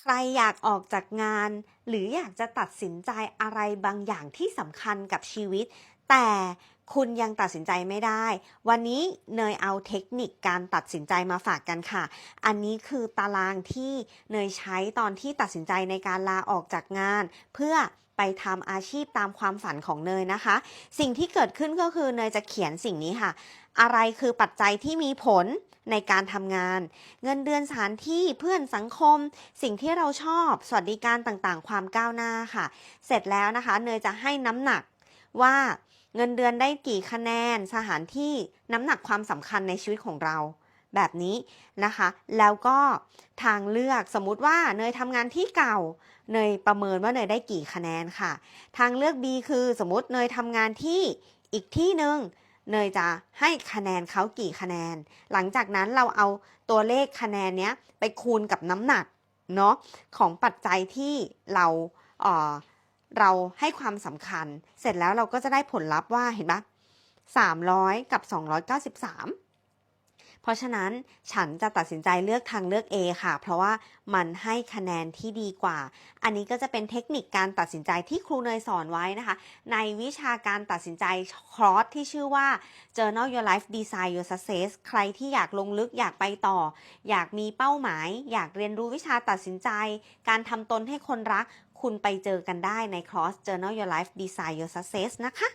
ใครอยากออกจากงานหรืออยากจะตัดสินใจอะไรบางอย่างที่สำคัญกับชีวิต แต่คุณยังตัดสินใจไม่ได้ วันนี้เนยเอาเทคนิคการตัดสินใจมาฝากกันค่ะ อันนี้คือตารางที่เนยใช้ตอนที่ตัดสินใจในการลาออกจากงาน เพื่อไปทำอาชีพตามความฝันของเนยนะคะ สิ่งที่เกิดขึ้นก็คือเนยจะเขียนสิ่งนี้ค่ะ อะไรคือปัจจัยที่มีผลในการทำงาน เงินเดือนสถานที่เพื่อนสังคม สิ่งที่เราชอบ สวัสดิการต่างๆความก้าวหน้าค่ะ เสร็จแล้วนะคะ เนยจะให้น้ำหนักว่าเงินเดือนได้กี่คะแนนสถานที่น้ำหนักความสำคัญในชีวิตของเราแบบนี้นะคะ แล้วก็ทางเลือกสมมุติว่าเนยทำงานที่เก่า เนยประเมินว่าเนยได้กี่คะแนนค่ะ ทางเลือก B คือสมมติเนยทำงานที่อีกที่หนึ่งเนยจะให้คะแนนเขากี่คะแนน หลังจากนั้นเราเอาตัวเลขคะแนนเนี้ยไปคูณกับน้ำหนัก เนาะของปัจจัยที่เราเออเราให้ความสำคัญ เสร็จแล้วเราก็จะได้ผลลัพธ์ว่าเห็นปะ300 กับ 293 เพราะฉะนั้นฉันจะตัดสินใจเลือกทางเลือก A ค่ะ เพราะว่ามันให้คะแนนที่ดีกว่า อันนี้ก็จะเป็นเทคนิคการตัดสินใจที่ครูเนยสอนไว้นะคะ ในวิชาการตัดสินใจคอร์สที่ชื่อว่า Journal Your Life Design Your Success ใครที่อยากลงลึกอยากไปต่อ อยากมีเป้าหมาย อยากเรียนรู้วิชาตัดสินใจ การทำตนให้คนรัก คุณไปเจอกันได้ในคอร์ส Journal Your Life Design Your Success นะคะ